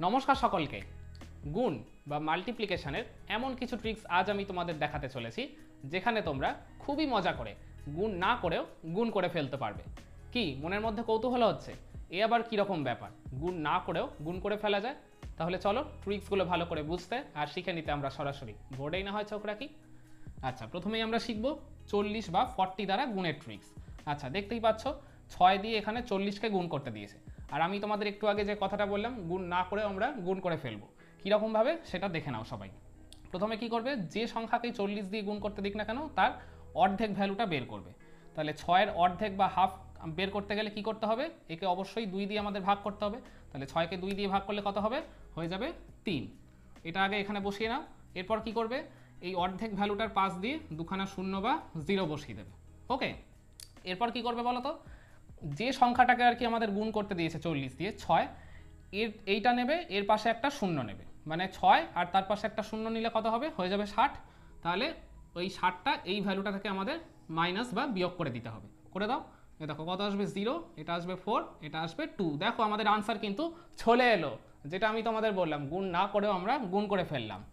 নমস্কার সকলকে। গুণ বা মাল্টিপ্লিকেশনের এমন কিছু ট্রিক্স আজ আমি তোমাদের দেখাতে চলেছি, যেখানে তোমরা খুবই মজা করে গুণ না করেও গুণ করে ফেলতে পারবে। কি, মনের মধ্যে কৌতূহল হচ্ছে? এ আবার কীরকম ব্যাপার? গুণ না করেও গুণ করে ফেলা যায়? তাহলে চলো ট্রিক্সগুলো ভালো করে বুঝতে আর শিখে নিতে আমরা সরাসরি। বোর্ডেই না হয় চোখ রাখি? আচ্ছা প্রথমেই আমরা শিখব চল্লিশ বা ফর্টি দ্বারা গুণের ট্রিক্স আচ্ছা দেখতেই পাচ্ছ, ছয় দিয়ে এখানে চল্লিশকে গুণ করতে দিয়েছে। আর আমি তোমাদের একটু আগে যে কথাটা বললাম, গুণ না করে আমরা গুণ করে ফেলব। কীরকমভাবে? সেটা দেখে নাও সবাই। প্রথমে কি করবে? যে সংখ্যাকেই চল্লিশ দিয়ে গুণ করতে দিক না কেন, তার অর্ধেক ভ্যালুটা বের করবে। তাহলে ছয়ের অর্ধেক বা হাফ বের করতে গেলে কি করতে হবে? একে অবশ্যই দুই দিয়ে আমাদের ভাগ করতে হবে। তাহলে ছয়কে দুই দিয়ে ভাগ করলে কত হবে? হয়ে যাবে তিন। এটা আগে এখানে বসিয়ে নাও। এরপর কি করবে? এই অর্ধেক ভ্যালুটার পাশ দিয়ে দুখানা শূন্য বা জিরো বসিয়ে দেবে। ওকে? এরপর কি করবে বলো তো? যে সংখ্যাটাকে আর কি আমাদের গুণ করতে দিয়েছে চল্লিশ দিয়ে ছয়, এর, এইটা নেবে, এর পাশে একটা শূন্য নেবে। মানে ছয় আর তার পাশে একটা শূন্য নিলে কত হবে? হয়ে যাবে ষাট। তাহলে ওই ষাটটা এই ভ্যালুটা থেকে আমাদের মাইনাস বা বিয়োগ করে দিতে হবে। করে দাও। এ দেখো, কত আসবে? জিরো এটা আসবে ফোর এটা আসবে টু দেখো, আমাদের আনসার কিন্তু চলে এলো। যেটা আমি তোমাদের বললাম, গুণ না করেও আমরা গুণ করে ফেললাম।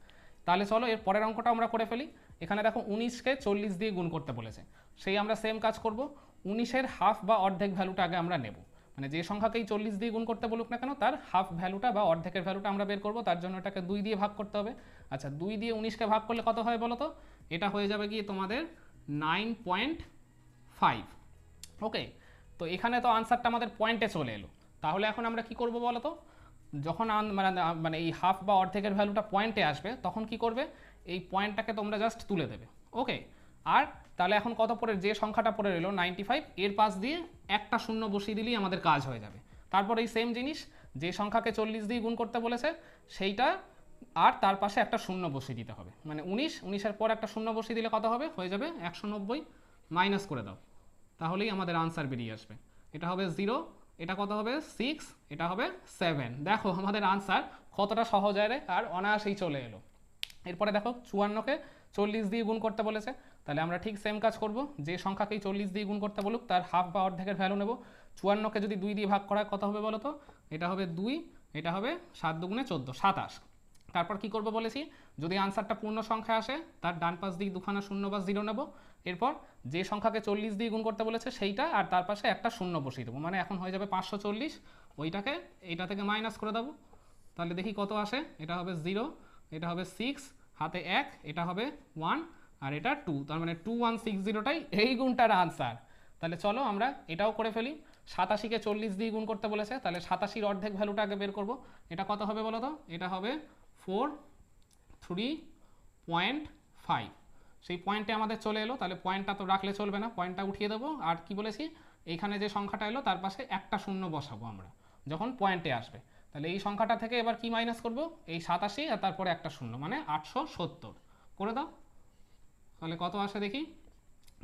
তাহলে চলো, এর পরের অঙ্কটা আমরা করে ফেলি। এখানে দেখো, উনিশকে চল্লিশ দিয়ে গুণ করতে বলেছে। সেই আমরা সেম কাজ করব। উনিশের হাফ বা অর্ধেক ভ্যালুটা আগে আমরা নেব। মানে যে সংখ্যাকেই চল্লিশ দিয়ে গুণ করতে বলুক না কেন, তার হাফ ভ্যালুটা বা অর্ধেকের ভ্যালুটা আমরা বের করব, তার জন্য এটাকে দুই দিয়ে ভাগ করতে হবে। আচ্ছা দুই দিয়ে উনিশকে ভাগ করলে কত হয় বলো তো এটা হয়ে যাবে গিয়ে তোমাদের নাইন পয়েন্ট ফাইভ ওকে তো এখানে তো আনসারটা আমাদের পয়েন্টে চলে এলো। তাহলে এখন আমরা কি করব বলো তো যখন মানে মানে এই হাফ বা অর্ধেকের ভ্যালুটা পয়েন্টে আসবে, তখন কি করবে? এই পয়েন্টটাকে তোমরা জাস্ট তুলে দেবে। ওকে আর তাহলে এখন কত পরে যে সংখ্যাটা পরে রইল নাইনটি ফাইভ এর পাশ দিয়ে একটা শূন্য বসিয়ে দিলেই আমাদের কাজ হয়ে যাবে। তারপর এই সেম জিনিস, যে সংখ্যাকে চল্লিশ দিয়ে গুণ করতে বলেছে, সেইটা আর তার পাশে একটা শূন্য বসিয়ে দিতে হবে। মানে উনিশ, উনিশের পর একটা শূন্য বসিয়ে দিলে কত হবে? হয়ে যাবে একশো নব্বই মাইনাস করে দাও। তাহলেই আমাদের আনসার বেরিয়ে আসবে। এটা হবে জিরো এটা কত হবে? সিক্স এটা হবে সেভেন দেখো, আমাদের আনসার কতটা সহজ আর অনায়াসেই চলে এলো। এরপরে দেখো, চুয়ান্নকে চল্লিশ দিয়ে গুণ করতে বলেছে। তাহলে আমরা ঠিক সেম কাজ করব। যে সংখ্যাকেই চল্লিশ দিয়ে গুণ করতে বলুক, তার হাফ বা অর্ধেকের ভ্যালু নেব। চুয়ান্নকে যদি দুই দিয়ে ভাগ করা কত হবে বলো তো এটা হবে দুই, এটা হবে সাত দুগুণে চোদ্দ, সাতাশ। তারপর কি করব বলেছি? যদি আনসারটা পূর্ণ সংখ্যা আসে, তার ডান পাশ দিয়ে দুখানা শূন্য বা জিরো নেব। এরপর যে সংখ্যাকে চল্লিশ দিয়ে গুণ করতে বলেছে, সেইটা আর তার পাশে একটা শূন্য বসিয়ে দেবো। মানে এখন হয়ে যাবে পাঁচশো চল্লিশ, ওইটাকে, এইটা থেকে মাইনাস করে দেবো। তাহলে দেখি কত আসে? এটা হবে জিরো এটা হবে সিক্স হাতে এক, এটা হবে ওয়ান আর এটা টু তার মানে টু ওয়ান সিক্স জিরোটাই এই গুণটার আনসার তাহলে চলো আমরা এটাও করে ফেলি। সাতাশিকে চল্লিশ দিয়ে গুণ করতে বলেছে, তাহলে সাতাশির অর্ধেক ভ্যালুটা আগে বের করব। এটা কত হবে বলো তো? এটা হবে ফোর থ্রি পয়েন্ট ফাইভ সেই পয়েন্টে আমাদের চলে এলো, তাহলে পয়েন্টটা তো রাখলে চলবে না। পয়েন্টটা উঠিয়ে দেবো। আর কি বলেছি? এইখানে যে সংখ্যাটা এলো, তার পাশে একটা শূন্য বসাবো আমরা, যখন পয়েন্টে আসবে। তাহলে এই সংখ্যাটা থেকে এবার কি মাইনাস করব? এই সাতাশি আর তারপরে একটা শূন্য মানে আটশো সত্তর। করে দাও। তাহলে কত আসে দেখি?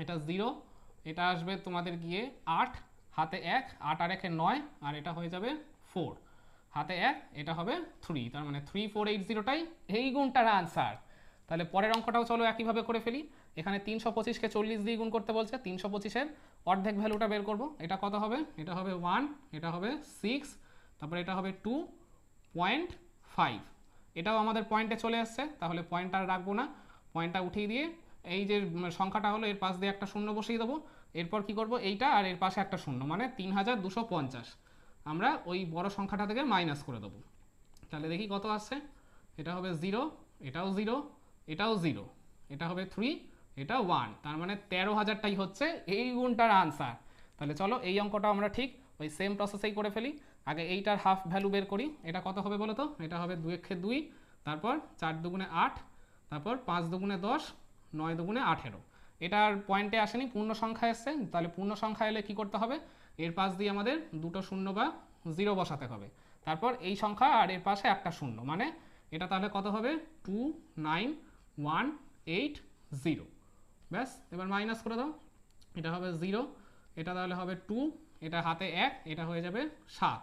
এটা জিরো এটা আসবে তোমাদের গিয়ে আট, হাতে এক, আট আর একে নয়, আর এটা হয়ে যাবে ফোর হাতে এক, এটা হবে থ্রি তার মানে থ্রি ফোর এইট জিরোটাই এই গুণটার আনসার তাহলে পরের অঙ্কটাও চলো একইভাবে করে ফেলি। এখানে তিনশো পঁচিশকে চল্লিশ দিয়ে গুণ করতে বলছে, তিনশো পঁচিশের অর্ধেক ভ্যালুটা বের করব। এটা কত হবে? এটা হবে ওয়ান এটা হবে সিক্স তারপরে এটা হবে টু পয়েন্ট ফাইভ এটাও আমাদের পয়েন্টে চলে আসছে, তাহলে পয়েন্ট আর রাখব না। পয়েন্টটা উঠিয়ে দিয়ে এই যে সংখ্যাটা হলো, এর পাশ দিয়ে একটা শূন্য বসিয়ে দেবো। এরপর কি করব? এইটা আর এর পাশে একটা শূন্য মানে তিন হাজার দুশো পঞ্চাশ। আমরা ওই বড় সংখ্যাটা থেকে মাইনাস করে দেবো। তাহলে দেখি কত আসছে? এটা হবে জিরো এটাও জিরো এটাও জিরো এটা হবে থ্রি এটা ওয়ান তার মানে তেরো হাজারটাই হচ্ছে এই গুণটার আনসার তাহলে চলো, এই অঙ্কটা আমরা ঠিক ওই সেম প্রসেসেই করে ফেলি। আগে এইটার হাফ ভ্যালু বের করি। এটা কত হবে বলো তো এটা হবে দুই দুই, তারপর চার দুগুণে আট, তারপর পাঁচ দুগুণে দশ নয় দুগুণে আঠেরো। এটার পয়েন্টে আসেনি, পূর্ণ সংখ্যা এসছে, তাহলে পূর্ণ সংখ্যা এলে কি করতে হবে? এর পাশ দিয়ে আমাদের দুটো শূন্য বা জিরো বসাতে হবে। তারপর এই সংখ্যা আর এর পাশে একটা শূন্য মানে এটা তাহলে কত হবে? Two nine one eight zero ব্যাস, এবার মাইনাস করে দাও। এটা হবে জিরো এটা তাহলে হবে টু এটা হাতে এক, এটা হয়ে যাবে সাত।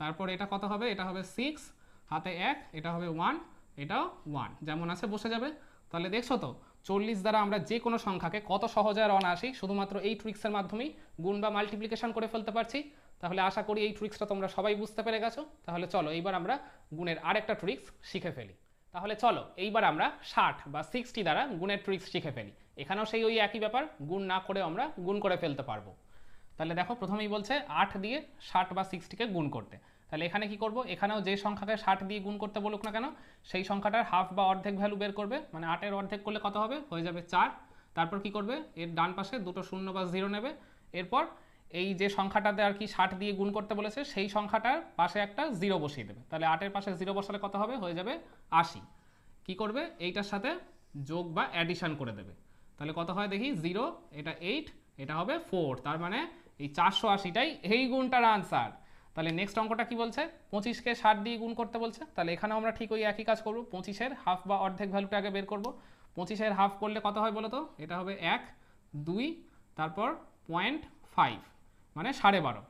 তারপর এটা কত হবে? এটা হবে সিক্স হাতে এক, এটা হবে ওয়ান এটাও ওয়ান যেমন আছে বসে যাবে। তাহলে দেখছ তো চল্লিশ দ্বারা আমরা যে কোনো সংখ্যাকে কত সহজে আর অনায়াসেই শুধুমাত্র এই ট্রিক্সের মাধ্যমেই গুণ বা মাল্টিপ্লিকেশন করে ফেলতে পারছি। তাহলে আশা করি এই ট্রিক্সটা তোমরা সবাই বুঝতে পেরে গেছো। তাহলে চলো, এইবার আমরা গুণের আরেকটা ট্রিক্স শিখে ফেলি। তাহলে চলো, এইবার আমরা ষাট বা সিক্সটি দ্বারা গুণের ট্রিক্স শিখে ফেলি। এখানেও সেই ওই একই ব্যাপার, গুণ না করে আমরা গুণ করে ফেলতে পারব। তাহলে দেখো, প্রথমেই বলছে আট দিয়ে ষাট বা সিক্সটিকে গুণ করতে। তাহলে এখানে কি করব? এখানেও যে সংখ্যাকে ষাট দিয়ে গুণ করতে বলুক না কেন, সেই সংখ্যাটার হাফ বা অর্ধেক ভ্যালু বের করবে। মানে আটের অর্ধেক করলে কত হবে? হয়ে যাবে চার। তারপর কি করবে? এর ডান পাশে দুটো শূন্য বা জিরো নেবে। এরপর এই যে সংখ্যাটাতে আর কি ষাট দিয়ে গুণ করতে বলেছে, সেই সংখ্যাটার পাশে একটা জিরো বসিয়ে দেবে। তাহলে আটের পাশে জিরো বসালে কত হবে? হয়ে যাবে আশি। কি করবে? এইটার সাথে যোগ বা অ্যাডিশন করে দেবে। তাহলে কত হয় দেখি? জিরো এটা এইট এটা হবে ফোর তার মানে এই চারশো আশিটাই এই গুণটার আনসার তাহলে নেক্সট অঙ্কটা কি বলছে? পঁচিশকে ষাট দিয়ে গুণ করতে বলছে। তাহলে এখানেও আমরা ঠিক ওই একই কাজ করব। পঁচিশের হাফ বা অর্ধেক ভ্যালুটা আগে বের করব। পঁচিশের হাফ করলে কত হয় বলো তো এটা হবে এক, দুই, তারপর পয়েন্ট ফাইভ মানে সাড়ে বারো।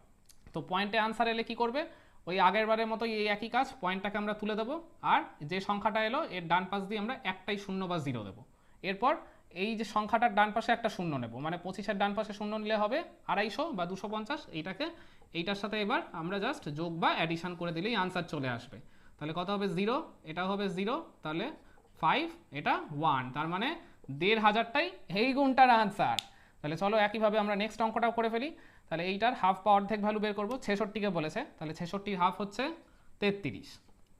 তো পয়েন্টে আনসার এলে কি করবে? ওই আগের বারের মতো এই একই কাজ পয়েন্টটাকে আমরা তুলে দেবো। আর যে সংখ্যাটা এলো, এর ডান পাশ দিয়ে আমরা একটাই শূন্য বা জিরো দেবো। এরপর এই যে সংখ্যাটার ডান পাশে একটা শূন্য নেব। মানে পঁচিশের ডান পাশে শূন্য নিলে হবে আড়াইশো বা দুশো পঞ্চাশ, এইটাকে এইটার সাথে এবার আমরা জাস্ট যোগ বা অ্যাডিশন করে দিলেই আনসার চলে আসবে। তাহলে কত হবে? জিরো এটা হবে জিরো তাহলে ফাইভ এটা ওয়ান তার মানে দেড় হাজারটাই এই গুণটার আনসার তাহলে চলো একইভাবে আমরা নেক্সট অঙ্কটাও করে ফেলি। তাহলে এইটার হাফ বা অর্ধেক ভ্যালু বের করব, ছেষট্টিকে বলেছে, তাহলে ছেষট্টির হাফ হচ্ছে তেত্রিশ।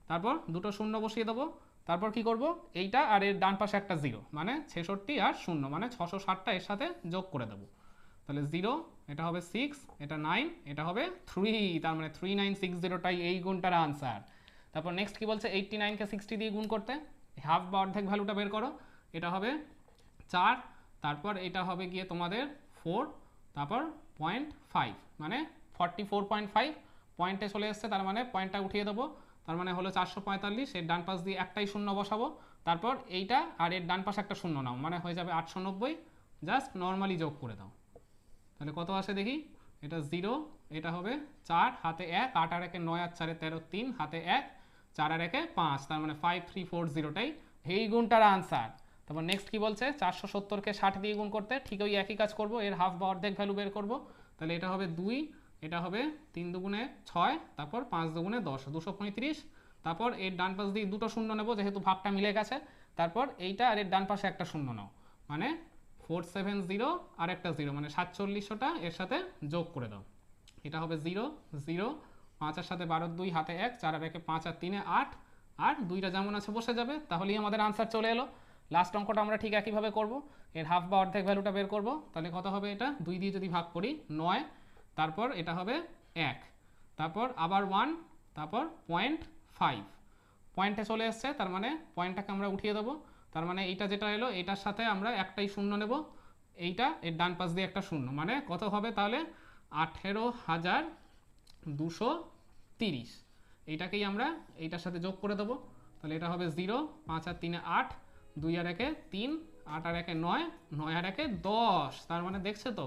তারপর দুটো শূন্য বসিয়ে দেবো, তারপর কি করব? এইটা আর এর ডান পাশে একটা জিরো মানে ছেষট্টি আর শূন্য মানে ছশো ষাটটা এর সাথে যোগ করে দেবো। তাহলে জিরো এটা হবে সিক্স এটা নাইন এটা হবে থ্রি তার মানে থ্রি নাইন সিক্স জিরোটাই এই গুণটার আনসার তারপর নেক্সট কি বলছে? এইট্টি নাইনকে সিক্সটি দিয়ে গুণ করতে? হাফ বা অর্ধেক ভ্যালুটা বের করো। এটা হবে চার, তারপর এটা হবে গিয়ে তোমাদের ফোর তারপর পয়েন্ট ফাইভ মানে ফর্টি ফোর পয়েন্ট ফাইভ পয়েন্টে চলে এসছে, তার মানে পয়েন্টটা উঠিয়ে দেবো। তার মানে হলো চারশো পঁয়তাল্লিশ, এর ডান পাশ দিয়ে একটাই শূন্য বসাবো। তারপর এইটা আর এর ডান পাশে একটা শূন্য নাও মানে হয়ে যাবে আটশো নব্বই জাস্ট নর্মালি যোগ করে দাও। তাহলে কত আসে দেখি? এটা জিরো এটা হবে চার, হাতে এক, আট আর একে নয় আর চারে তেরো, তিন, হাতে এক, চার আর একে পাঁচ, তার মানে ফাইভ থ্রি ফোর জিরোটাই এই গুণটার আনসার তারপর নেক্সট কি বলছে? চারশো সত্তরকে ষাট দিয়ে গুণ করতে, ঠিক ওই একই কাজ করব, এর হাফ বা অর্ধেক ভ্যালু বের করব। তাহলে এটা হবে দুই, এটা হবে তিন দুগুণে ছয়, তারপর পাঁচ দুগুণে দশ, দুশো পঁয়ত্রিশ। তারপর এর ডান পাশ দিয়ে দুটো শূন্য নেব, যেহেতু ভাগটা মিলে গেছে, তারপর এইটা আর এর ডান পাশে একটা শূন্য নাও। মানে ফোর সেভেন জিরো আর একটা জিরো মানে সাতচল্লিশশোটা এর সাথে যোগ করে দাও। এটা হবে জিরো জিরো পাঁচের সাথে বারো, দুই, হাতে এক, চার আর একে পাঁচ আর তিনে আট, আর দুইটা যেমন আছে বসে যাবে, তাহলেই আমাদের আনসার চলে এলো। লাস্ট অঙ্কটা আমরা ঠিক একইভাবে করব। এর হাফ বা অর্ধেক ভ্যালুটা বের করব। তাহলে কত হবে এটা? দুই দিয়ে যদি ভাগ করি, নয়, তারপর এটা হবে এক। তারপর আবার ওয়ান তারপর পয়েন্ট ফাইভ পয়েন্টে চলে এসছে, তার মানে পয়েন্টটাকে আমরা উঠিয়ে দেবো। তার মানে এইটা যেটা এলো, এটার সাথে আমরা একটাই শূন্য নেব। এইটা, এর ডান পাশ দিয়ে একটা শূন্য। মানে কত হবে তাহলে? আঠেরো হাজার দুশো তিরিশ। এইটাকেই আমরা এইটার সাথে যোগ করে দেবো। তাহলে এটা হবে জিরো, পাঁচ আর তিনে আট, দুই আর একে তিন, আট আর একে নয় নয় আর একে দশ। তার মানে দেখছে তো,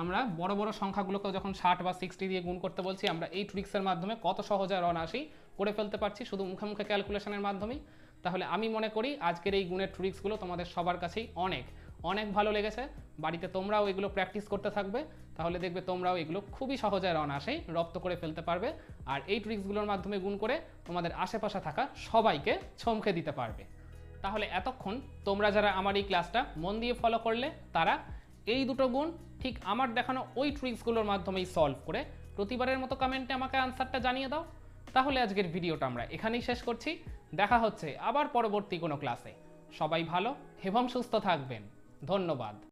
আমরা বড় বড় সংখ্যাগুলোকে যখন ষাট বা সিক্সটি দিয়ে গুণ করতে বলছি, আমরা এই ট্রিক্সের মাধ্যমে কত সহজে আর অনায়াসেই করে ফেলতে পারছি শুধু মুখে মুখে ক্যালকুলেশনের মাধ্যমেই। তাহলে আমি মনে করি আজকের এই গুণের ট্রিক্সগুলো তোমাদের সবার কাছেই অনেক। অনেক ভালো লেগেছে। বাড়িতে তোমরাও এগুলো প্র্যাকটিস করতে থাকবে। তাহলে দেখবে তোমরাও এগুলো খুবই সহজে অনায়াসেই রপ্ত করে ফেলতে পারবে। আর এই ট্রিক্সগুলোর মাধ্যমে গুণ করে তোমাদের আশেপাশে থাকা সবাইকে চমকে দিতে পারবে। তাহলে এতক্ষণ তোমরা যারা আমার এই ক্লাসটা মন দিয়ে ফলো করলে, তারা এই দুটো গুণ ঠিক আমার দেখানো ওই ট্রিক্সগুলোর মাধ্যমেই সলভ করে প্রতিবারের মতো কমেন্টে আমাকে আনসারটা জানিয়ে দাও। তাহলে আজকের ভিডিওটা আমরা এখানেই শেষ করছি। দেখা হচ্ছে আবার পরবর্তী কোনো ক্লাসে সবাই ভালো এবং সুস্থ থাকবেন। ধন্যবাদ।